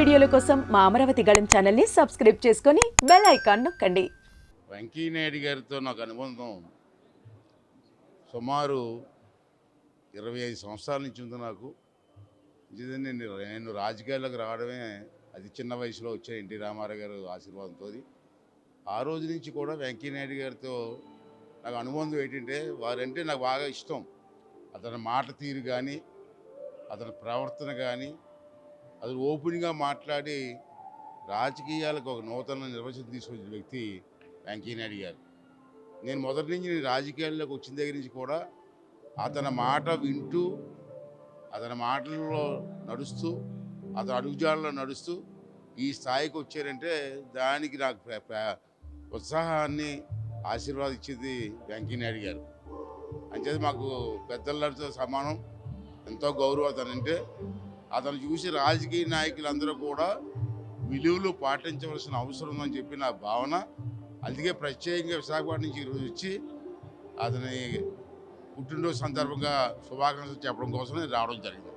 వీడియోల కోసం మా అమరావతి గళం ఛానల్ని సబ్స్క్రైబ్ చేసుకొని బెల్ ఐకాన్ నొక్కండి. వెంకయ్యనాయుడు గారితో నాకు అనుబంధం సుమారు ఇరవై ఐదు సంవత్సరాల నుంచి ఉంది నాకు. నిజంగా నేను నేను రాజకీయాల్లోకి రావడమే అది చిన్న వయసులో వచ్చే ఎన్టీ రామారావు గారు ఆశీర్వాదంతో. ఆ రోజు నుంచి కూడా వెంకయ్యనాయుడు గారితో నాకు అనుబంధం ఏంటంటే వారంటే నాకు బాగా ఇష్టం. అతని మాట తీరు కానీ అతని ప్రవర్తన కానీ అది ఓపెన్గా మాట్లాడి రాజకీయాలకు ఒక నూతన నిర్వచనం తీసుకొచ్చిన వ్యక్తి వెంకయ్యనాయుడు గారు. నేను మొదటి నుంచి నేను రాజకీయాల్లోకి వచ్చిన దగ్గర నుంచి కూడా అతని మాట వింటూ అతని మాటల్లో నడుస్తూ అతని అడుగుజాడలో నడుస్తూ ఈ స్థాయికి వచ్చారంటే దానికి నాకు ఉత్సాహాన్ని ఆశీర్వాదం ఇచ్చేది వెంకయ్యనాయుడు గారు. అంచేది మాకు పెద్దలతో సమానం ఎంతో గౌరవం అతనంటే అతను చూసి రాజకీయ నాయకులందరూ కూడా విలువలు పాటించవలసిన అవసరం ఉందని చెప్పి నా భావన. అందుకే ప్రత్యేకంగా విశాఖపట్నం నుంచి ఈరోజు వచ్చి అతని పుట్టినరోజు సందర్భంగా శుభాకాంక్షలు చెప్పడం కోసం రావడం జరిగింది.